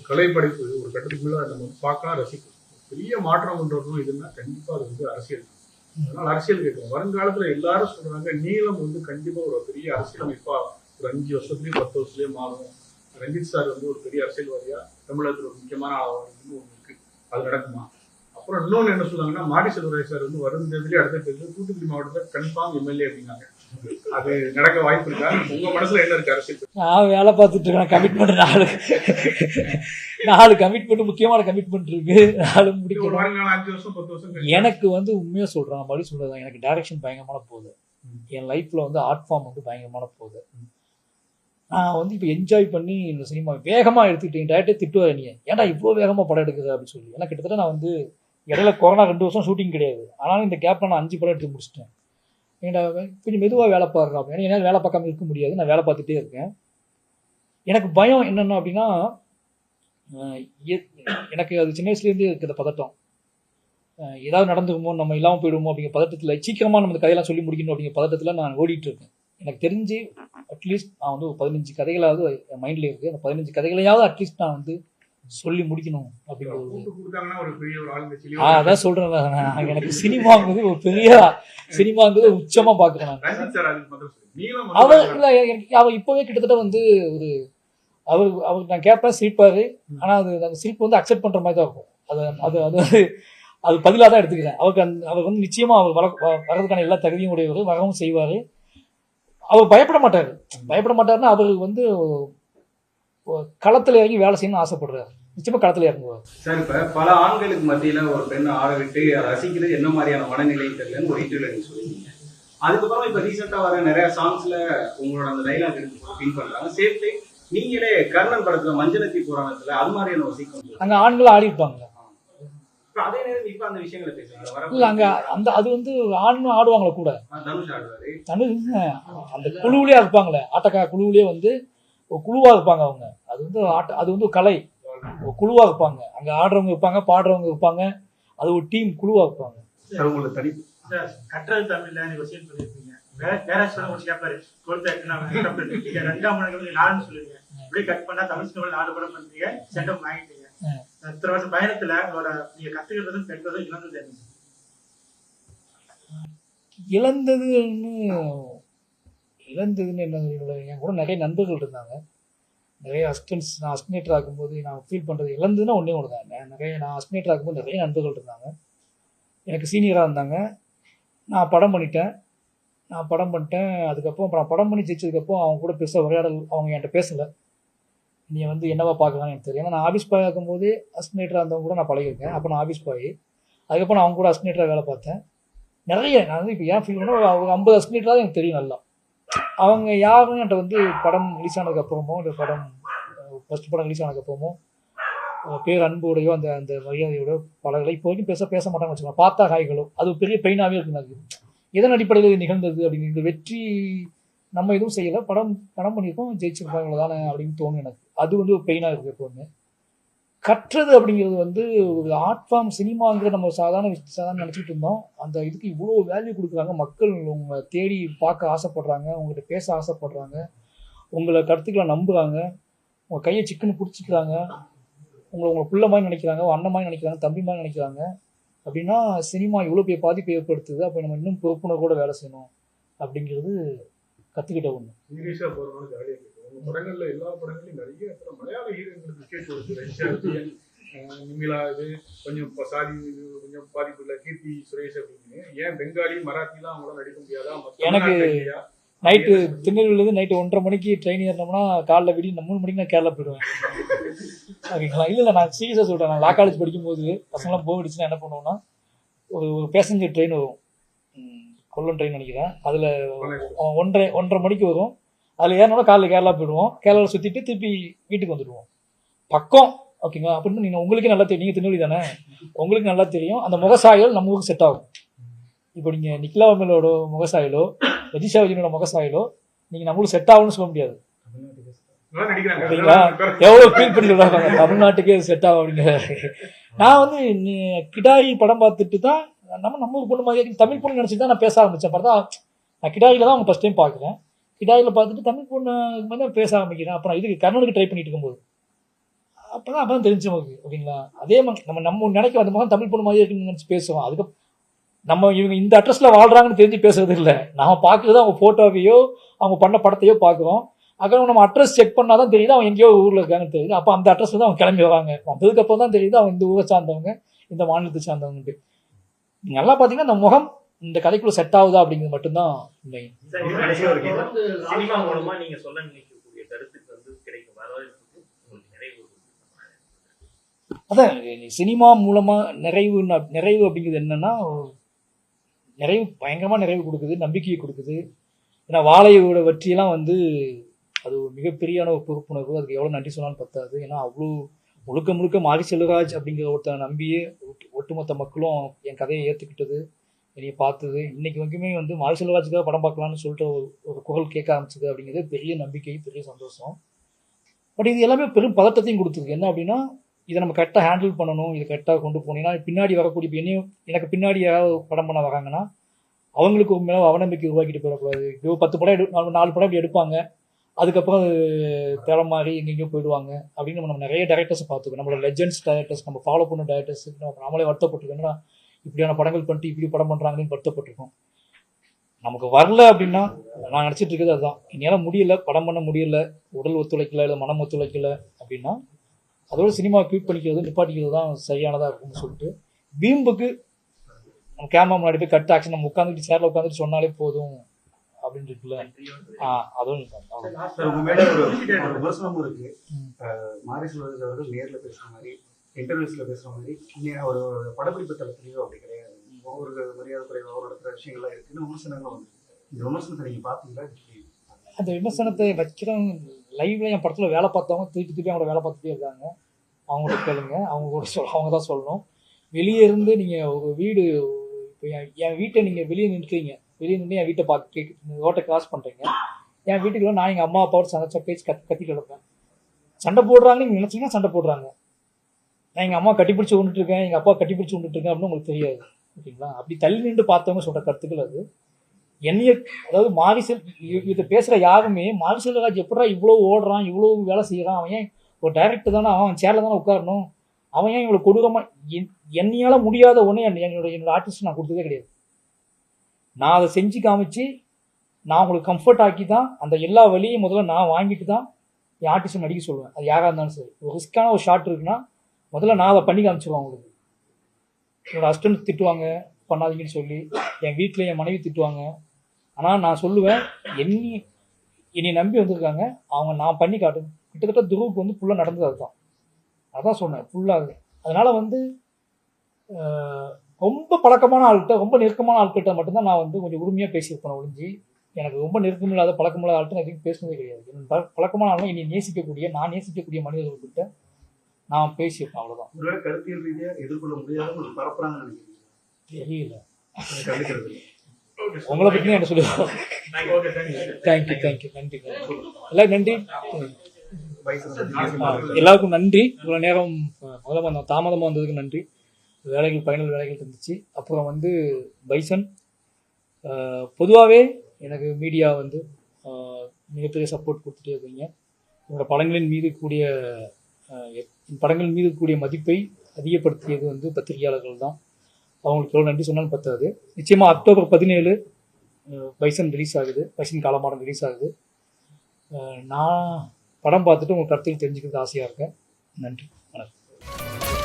கலை படைப்பு ஒரு கட்டத்துக்குள்ள நம்ம பார்க்கலாம் ரசிக்கணும் பெரிய மாற்றம் கொண்டு இதுன்னா கண்டிப்பா அது வந்து அரசியல். அதனால அரசியல் கேட்கும் வருங்காலத்துல எல்லாரும் சொல்றாங்க நீளம் வந்து கண்டிப்பா ஒரு பெரிய அரசியலமைப்பா ஒரு அஞ்சு வருஷத்துலயும் பத்து வருஷத்துலயும் மாறும். ரஞ்சித் சார் வந்து ஒரு பெரிய அரசியல்வாதியா தமிழகத்துல ஒரு முக்கியமான ஆளாக ஒண்ணு இருக்கு. அது நடக்குமா? அப்புறம் இன்னொன்று என்ன சொல்றாங்கன்னா மாடி செல்வராய் சார் வந்து வரும் தேர்தலே அடுத்த தேதியில் தூத்துக்குடி மாவட்டத்தில் கன்ஃபார்ம் எம்எல்ஏ அப்படின்னாங்க. அது நடக்க வாய்ப்பு இருக்கா? உங்க மனசுல என்ன இருக்கு அரசியல் நான் வேலை பார்த்துட்டு இருக்கேன். கமிட்மெண்ட் நாலு. நாலு கமிட்மெண்ட் முக்கியமான கமிட்மெண்ட் இருக்கு. நாலு முடிக்கணும். எனக்கு வந்து உண்மையாக சொல்கிறேன் நான் மறுபடியும் சொல்கிறேன் எனக்கு டைரக்ஷன் பயங்கரமான போகுது. என் லைஃப்பில் வந்து ஆர்ட் ஃபார்ம் வந்து பயங்கரமான போகுது. நான் வந்து இப்போ என்ஜாய் பண்ணி இந்த சினிமா வேகமாக எடுத்துக்கிட்டேன் டேரக்டே திட்டுவார் நீ ஏன்டா இவ்வளோ வேகமாக படம் எடுக்குது அப்படின்னு சொல்லி. ஏன்னா கிட்டத்தட்ட நான் வந்து இடையில கொரோனா ரெண்டு வருஷம் ஷூட்டிங் கிடையாது. ஆனாலும் இந்த கேப்பில் நான் அஞ்சு படம் எடுத்து முடிச்சிட்டேன். ஏன்டா கொஞ்சம் மெதுவாக வேலை பார்க்குறேன் அப்படின்னு. என்னால் வேலை பார்க்காம இருக்க முடியாது. நான் வேலை பார்த்துட்டே இருக்கேன். எனக்கு பயம் என்னென்ன அப்படின்னா எனக்கு அது சின்ன வயசுலேருந்தே இருக்கிற பதட்டம். ஏதாவது நடந்துக்குமோ நம்ம இல்லாமல் போயிடுவோமோ அப்படிங்கிற பதட்டத்தில் சீக்கிரமாக நம்ம கதையெல்லாம் சொல்லி முடிக்கணும் அப்படிங்கிற பதட்டத்தில் நான் ஓடிட்டு இருக்கேன். எனக்கு தெரிஞ்சு அட்லீஸ்ட் நான் வந்து ஒரு பதினஞ்சு கதைகளாவது என் மைண்டில் இருக்குது அந்த பதினஞ்சு கதைகளையாவது அட்லீஸ்ட் நான் வந்து சொல்லி முடிக்கணும் அப்படிங்கிறது அதான் சொல்கிறேன் நான். எனக்கு சினிமாங்கிறது ஒரு பெரிய சினிமாங்கிறது சொல்லு. நீளம் அவர் எனக்கு அவர் இப்போவே கிட்டத்தட்ட வந்து ஒரு அவர் அவருக்கு நான் கேட்பேன் சிரிப்பாரு. ஆனால் அது அந்த சிரிப்பு வந்து அக்செப்ட் பண்ணுற மாதிரி தான் இருக்கும். அது அது அது அது பதிலாக தான் எடுத்துக்கிறேன். அவருக்கு அந்த அவர் வந்து நிச்சயமாக அவர் வர வர்றதுக்கான எல்லா தகுதியும் உடையவர். வரவும் செய்வார். அவர் பயப்பட மாட்டார். பயப்பட மாட்டாருன்னா அவர் வந்து களத்தில் இறங்கி வேலை செய்யணும்னு ஆசைப்படுறாரு. நிச்சயமாக களத்தில் இறங்குவார். சார் இப்ப பல ஆண்களுக்கு மத்தியில ஒரு பெண் ஆட விட்டு ரசிக்கிறது என்ன மாதிரியான மனநிலை தெரியலன்னு ஒரு இன்டர்வியூல நீங்க சொல்லியிருந்தீங்க. அதுக்கப்புறம் இப்ப ரீசெண்டா வர நிறைய சாங்ஸ்ல உங்களோட அந்த டைலாக் எடுத்து பின் பண்றாங்க. சேஃப் டைம் நீங்களே கர்ணன் படத்துல மஞ்சனத்தி புராணத்துல அது மாதிரியான ஒரு சீக்வன்ஸ் அங்கே ஆண்கள் ஆடி இருப்பாங்க இல்லை அங்கே அந்த அது வந்து ஆண் ஆடுவாங்களே கூட. தனுஷ் அந்த குழுவிலே இருப்பாங்களே ஆட்டக்கா குழுவிலே வந்து ஒரு குழுவாக இருப்பாங்க அவங்க. அது வந்து ஆட்ட அது வந்து ஒரு கலை. ஒரு குழுவாக இருப்பாங்க. அங்கே ஆடுறவங்க இருப்பாங்க பாடுறவங்க இருப்பாங்க. அது ஒரு டீம் குழுவாக இருப்பாங்க. கற்றது தமிழ்ல நீங்க விஷயம் சொல்லியிருப்பீங்க சொல்ல முடிச்சு கேட்பாரு டுவெல்த் ரெண்டாம் மணிக்கு நாலுன்னு சொல்லுவீங்க அப்படியே கட் பண்ணா தமிழ் சினிமாவில் நாலு படம் பண்றீங்க சென்டம் வாங்கிட்டீங்க. இத்தனை வருஷம் பயணத்துல உங்களோட நீங்க கத்துக்கிறதும் பெற்றதும் இழந்தது? இழந்ததுன்னு இழந்ததுன்னு என்ன சொல்ல, என் கூட நிறைய நண்பர்கள் இருந்தாங்க. நிறைய ஹஸ்பண்ட்ஸ் நான் அஸ்டினேட்டர் ஆகும்போது நான் ஃபீல் பண்ணுறது இழந்ததுன்னா ஒன்றே ஒன்று தான் நிறைய நான் அஸ்டினேட்டர் ஆகும்போது நிறைய நண்பர்கள் இருந்தாங்க. எனக்கு சீனியராக இருந்தாங்க. நான் படம் பண்ணிட்டேன். நான் படம் பண்ணிட்டேன். அதுக்கப்புறம் அப்புறம் படம் பண்ணி ஜெயிச்சதுக்கப்புறம் அவங்க கூட பெருசாக உரையாடல் அவங்க என்கிட்ட பேசலை. நீ வந்து என்னவா பார்க்கலாம்னு எனக்கு தெரியும் ஏன்னா நான் ஆஃபீஸ் பாய் ஆகும்போது அஸ்டினேட்டராக இருந்தவங்க கூட நான் பழகிருக்கேன் அப்போ நான் ஆஃபீஸ் பாய் அதுக்கப்புறம் நான் அவங்க கூட அஸ்டினேட்டராக வேலை பார்த்தேன். நிறைய நான் வந்து இப்போ ஏன் ஃபீல் பண்ணால் ஒரு ஐம்பது அஸ்டினேட்டராக எனக்கு தெரியும் நல்லா. அவங்க யாரும் என்கிட்ட வந்து படம் ரிலீஸ் ஆனதுக்கப்புறமோ இல்லை படம் ஃபஸ்ட் படம் ரிலீஸ் ஆனதுக்கப்புறமோ அப்புறமோ பேர் அன்போடையோ அந்த அந்த மரியாதையோட படங்களை இப்போ வரைக்கும் பேச பேச மாட்டாங்கன்னு வச்சுக்கலாம் பார்த்தா காய்களோ அது ஒரு பெரிய பெயினாகவே இருக்கு எனக்கு எதன் அடிப்படையில் இது நிகழ்ந்தது அப்படின்னு வெற்றி நம்ம எதுவும் செய்யலை. படம் படம் பண்ணியிருக்கோம் ஜெயிச்சிருக்காங்க தானே அப்படின்னு தோணும் எனக்கு. அது வந்து ஒரு பெயினாக இருக்குது எப்போவுமே கற்றது அப்படிங்கிறது வந்து ஒரு ஆர்ட் ஃபார்ம் சினிமாங்கிற நம்ம சாதாரண விஷயம் சாதாரண நினச்சிட்டு இருந்தோம். அந்த இதுக்கு இவ்வளோ வேல்யூ கொடுக்குறாங்க. மக்கள் உங்களை தேடி பார்க்க ஆசைப்படுறாங்க. உங்கள்கிட்ட பேச ஆசைப்படுறாங்க. உங்களை கருத்துக்களை நம்புகிறாங்க உங்கள் கையை சிக்கன்னு பிடிச்சிக்கிறாங்க. உங்களை உங்களை பிள்ளை மாதிரி நினைக்கிறாங்க. அண்ணன் மாதிரி நினைக்கிறாங்க. தம்பி மாதிரி நினைக்கிறாங்க. அப்படின்னா சினிமா இவ்வளோ பெரிய பாதிப்பை ஏற்படுத்துது. அப்போ நம்ம இன்னும் பொறுப்புணர்வோட வேலை செய்யணும். அப்படிங்கிறது கற்றுக்கிட்ட ஒன்று இங்கிலீஷாக போறதுனால படங்கள்ல எல்லா படங்களையும் நிறைய மலையாள ஹீரோயின்களுக்கு கேட்டு அஹ் நிமிலா இது கொஞ்சம் சாதி கொஞ்சம் பாதிப்பு இல்லை கீர்த்தி சுரேஷ் அப்படின்னு. ஏன் பெங்காலி மராத்திலாம் அவங்களால நடிக்க முடியாதா? எனக்கு-? நைட்டு திருநெல்வேலியிலேருந்து நைட்டு ஒன்றரை மணிக்கு ட்ரெயின் ஏறினோம்னா காலைல விடிய மூணு மணிக்கு நான் கேரளா போயிடுவேன். ஓகேங்களா? இல்லை இல்லை நான் சீரியஸாக சொல்கிறேன் நான் லா காலேஜ் படிக்கும்போது பசங்களாம் போயிடுச்சுன்னா என்ன பண்ணுவோம்னா ஒரு ஒரு பேசஞ்சர் ட்ரெயின் வரும். கொல்லம் ட்ரெயின் நினைக்கிறேன். அதில் ஒன்றரை ஒன்றரை மணிக்கு வரும். அதில் ஏறினோம்னா காலைல கேரளா போயிடுவோம். கேரளாவில் சுற்றிட்டு திருப்பி வீட்டுக்கு வந்துடுவோம். பக்கம் ஓகேங்களா அப்படின்னு நீங்கள் உங்களுக்கே நல்லா தெரியும். நீங்கள் திருநெல்வேலி தானே? உங்களுக்கு நல்லா தெரியும். அந்த முகசாயல் நம்ம ஊருக்கு செட் ஆகும். இப்போ நீங்கள் நிக்கிலா அமலோட முகசாயலோ ரஜிஷா விஜயனோட முகசாயலோ நீங்கள் நம்மளுக்கு செட் ஆகும்னு சொல்ல முடியாது. ஓகேங்களா எவ்வளோ ஃபீல் பண்ணி சொல்கிறாங்க தமிழ்நாட்டுக்கே செட் ஆகும் அப்படிங்கிற நான் வந்து நீ- கிடாரி படம் பார்த்துட்டு தான் நம்ம நம்ம பொண்ணு மாதிரி தமிழ் பொண்ணு நினச்சிட்டு தான் நான் பேச ஆரம்பித்தேன் பார்த்தா நான் கிடாரியில் தான் அவங்க ஃபஸ்ட் டைம் பார்க்குறேன். கிடாயில் பார்த்துட்டு தமிழ் பொண்ணு மேலே தான் பேச ஆரம்பிக்கிறேன். அப்புறம் இதுக்கு கர்ணனுக்கு ட்ரை பண்ணிட்டு இருக்கும்போது. அப்போ தான் அப்போ தான் தெரிஞ்சு நமக்கு ஓகேங்களா? அதே மாதிரி நம்ம நம்ம நினைக்க அந்த முகம் தமிழ் பொண்ணு மாதிரி இருக்குன்னு நினச்சி பேசுவோம். அதுக்கு நம்ம இவங்க இந்த அட்ரஸில் வாழ்கிறாங்கன்னு தெரிஞ்சு பேசுறது இல்லை. நாம் பார்க்குறது அவங்க ஃபோட்டோவையோ அவங்க பண்ண படத்தையோ பார்க்குறோம். அப்புறம் நம்ம அட்ரஸ் செக் பண்ணால் தான் தெரியுது அவங்க எங்கேயோ ஊரில் இருக்காங்கன்னு தெரியுது. அப்போ அந்த அட்ரஸ் வந்து அவங்க கிளம்பி வராங்க வந்ததுக்கப்புறம் தான் தெரியுது அவங்க இந்த ஊரை சார்ந்தவங்க இந்த மாநிலத்தை சார்ந்தவங்கன்ட்டு நல்லா பார்த்தீங்கன்னா அந்த முகம் இந்த கதைக்குள்ள செட் ஆகுதா அப்படிங்கிறது மட்டும்தான் கேள்வி. சினிமா மூலமா நீங்க சொல்ல நினைக்கக்கூடிய கருத்துக்கு வந்து கிடைக்கும். வரவேற்புக்கு உங்களுக்கு நிறைவு கொடுக்கும். அதான் சினிமா மூலமா நிறைவு நிறைவு அப்படிங்கிறது என்னன்னா நிறைவு பயங்கரமா நிறைவு கொடுக்குது நம்பிக்கையை கொடுக்குது. ஏன்னா வாழையோட வெற்றியெல்லாம் வந்து அது ஒரு மிகப்பெரியான ஒரு பொறுப்புணர்வு. அதுக்கு எவ்வளோ நன்றி சொன்னாலும் பத்தாது. ஏன்னா அவ்வளோ முழுக்க முழுக்க மாரி செல்வராஜ் அப்படிங்கிற ஒருத்தனை நம்பியே ஒட்டு- ஒட்டுமொத்த மக்களும் என் கதையை ஏற்றுக்கிட்டது என்னைய பார்த்தது. இன்னைக்கு வரைக்குமே வந்து மாரி செல்வராஜுக்காக படம் பார்க்கலாம்னு சொல்லிட்டு ஒரு ஒரு குரல் கேட்க ஆரம்பிச்சது அப்படிங்கிறது பெரிய நம்பிக்கை பெரிய சந்தோஷம். பட் இது எல்லாமே பெரும் பதட்டத்தையும் கொடுத்துருக்கு என்ன அப்படின்னா இதை நம்ம கரெக்டாக ஹேண்டில் பண்ணணும் இதை கரெக்டாக கொண்டு போனீங்கன்னா பின்னாடி வரக்கூடிய இப்போ என்னையும் எனக்கு பின்னாடி யாராவது படம் பண்ண வராங்கன்னா அவங்களுக்கு மேலே அவநம்பிக்கை உருவாக்கிட்டு போயிடக்கூடாது. இப்போ பத்து படம் எடு நாலு- படம் இப்படி எடுப்பாங்க. அதுக்கப்புறம் அது தரம் மாறி எங்கெங்கேயோ போயிடுவாங்க அப்படின்னு நம்ம நிறைய டேரக்டர்ஸ் பார்த்துக்கோ நம்மளோட லெஜெண்ட்ஸ் டேரக்டர்ஸ் நம்ம ஃபாலோ பண்ண டேரக்டர்ஸ் நம்ம நம்மளே வருத்தப்பட்டுருக்கோம்னா இப்படியான படங்கள் பண்ணிட்டு இப்படி படம் பண்ணுறாங்கன்னு வருத்தப்பட்டிருக்கோம். நமக்கு வரல அப்படின்னா நான் நினச்சிட்டு இருக்கிறது அதுதான். என்னால் முடியல படம் பண்ண முடியல உடல் ஒத்துழைக்கல இல்லை மனம் ஒத்துழைக்கல அப்படின்னா அதோட சினிமா குவிட் பண்ணிக்கிறது நிப்பாட்டிக்கிறது தான் சரியானதாக இருக்கும்னு சொல்லிட்டு வீம்புக்கு நம்ம கேமரா முன்னாடி போய் கட் ஆக்ஷன் நம்ம உட்காந்துட்டு சேரில் உட்காந்துட்டு சொன்னாலே போதும் அப்படின்னு இருக்குல்ல? ஆ அதுவும் ஒரு நேர்ல பேசுற மாதிரி இன்டர்வியூஸ்ல பேசுற மாதிரி ஒரு படப்பிடிப்பு தளத்திலேயோ அப்படி கிடையாது. ஒரு மரியாதை குறைவாக நடக்கிற விஷயங்கள்லாம் இருக்குன்னு விமர்சனங்கள் வந்து இந்த விமர்சனத்தை நீங்க பாத்தீங்களா அந்த விமர்சனத்தை வைக்கிறவங்க லைவ்ல என் படத்தில் வேலை பார்த்தவங்க திருப்பி திருப்பி அவங்களோட வேலை பார்த்துட்டே இருக்காங்க. அவங்களோட கேளுங்க. அவங்க கூட சொல் அவங்க தான் சொல்லணும். வெளியே இருந்து நீங்கள் ஒரு வீடு இப்போ என் என் வீட்டை நீங்கள் வெளியே நிற்கிறீங்க வெளியே நின்று என் வீட்டை பார்க்க கேட்டு ரோட்டை கிராஸ் பண்ணுறீங்க என் வீட்டுக்குள்ள நான் எங்கள் அம்மா அப்பாவோட சண்டை பேச்சு கத்தி கிடப்பேன். சண்டை போடுறாங்கன்னு நீங்கள் நினச்சிங்கன்னா சண்டை போடுறாங்க. நான் எங்கள் அம்மா கட்டிப்பிடிச்சு கொண்டுட்டு இருக்கேன் எங்கள் அப்பா கட்டிப்பிடிச்சு கொண்டுட்டு இருக்கேன் அப்படின்னு உங்களுக்கு தெரியாது. ஓகேங்களா? அப்படி தள்ளி நின்று பார்த்தவங்க சொல்கிற கருத்துக்கள் அது. என்னைய அதாவது மாரிசல் இதை பேசுகிற யாருமே மாரிசெல்வராஜ் எப்படா இவ்வளோ ஓடுறான் இவ்வளோ வேலை செய்கிறான் அவன் ஏன் ஒரு டைரக்டர் தானே அவன் சேரில் தானே உட்காரணும்? அவன் ஏன் இவ்வளோ கொடூரமாக என் என்னையால் முடியாத ஒன்று என்னோட என்னோட ஆர்டிஸ்ட் நான் கொடுத்ததே கிடையாது. நான் அதை செஞ்சு காமிச்சு நான் உங்களுக்கு கம்ஃபர்ட் ஆக்கி தான் அந்த எல்லா வழியும் முதல்ல நான் வாங்கிட்டு தான் என் ஆர்டிஸ்ட் நடிக்க சொல்லுவேன் அது யாராக இருந்தாலும் சரி. ஒரு ரிஸ்க்கான ஒரு ஷாட் இருக்குன்னா முதல்ல நான் அதை பண்ணி காமிச்சிருவேன் அவங்களுக்கு. என்னோட ஹஸ்பண்ட் திட்டுவாங்க பண்ணாதீங்கன்னு சொல்லி. என் வீட்டில் என் மனைவி திட்டுவாங்க. ஆனால் நான் சொல்லுவேன் என்னி என்னை நம்பி வந்திருக்காங்க அவங்க நான் பண்ணி காட்டு கிட்டத்தட்ட துருவுக்கு வந்து ஃபுல்லாக நடந்தது அதுதான். அதான் சொன்னேன் ஃபுல்லாக அதனால் வந்து ரொம்ப பழக்கமான ஆள்கிட்ட ரொம்ப நெருக்கமான ஆள்கிட்ட மட்டும்தான் நான் வந்து கொஞ்சம் உரிமையாக பேசியிருப்பேன் ஒழிஞ்சு. எனக்கு ரொம்ப நெருக்கமில்லாத பழக்கமில்லாத ஆள்கிட்ட நான் எதுவும் பேசினதே கிடையாது. என் பழ- பழக்கமான ஆளும் என்னை நேசிக்கக்கூடிய நான் நேசிக்கக்கூடிய மனிதர்கள்கிட்ட நான் பேசியிருப்பேன் அவ்வளோதான் ஒருவேளை கருத்தியல் ரீதியா எதிர்கொள்ள முடியாத ஒரு பரப்புறாங்கன்னு நினைக்கிறீங்க? தெரியல. கண்டுக்கிறது இல்லை. உங்களை பற்றி என்ன சொல்லுவாங்க? ஓகே தேங்க்யூ தேங்க்யூ நன்றி எல்லாரும் நன்றி. எல்லாருக்கும் நன்றி. இவ்வளோ நேரம் முதல்ல நான் தாமதமாக வந்ததுக்கு நன்றி. வேலைகள் பயனுள்ள வேலைகள் இருந்துச்சு. அப்புறம் வந்து பைசன். பொதுவாகவே எனக்கு மீடியா வந்து மிகப்பெரிய சப்போர்ட் கொடுத்துட்டே இருக்கீங்க. என்னோட படங்களின் மீது கூடிய படங்கள் படங்களின் மீது கூடிய மதிப்பை அதிகப்படுத்தியது வந்து பத்திரிகையாளர்கள் தான் அவங்களுக்கு எவ்வளோ நன்றி சொன்னாலும் பத்தாது. நிச்சயமாக அக்டோபர் பதினேழு பைசன் ரிலீஸ் ஆகுது. பைசன் காலமாடம் ரிலீஸ் ஆகுது. நான் படம் பார்த்துட்டு உங்கள் கருத்தில் தெரிஞ்சுக்கிறது ஆசையாக இருக்கேன். நன்றி. வணக்கம்.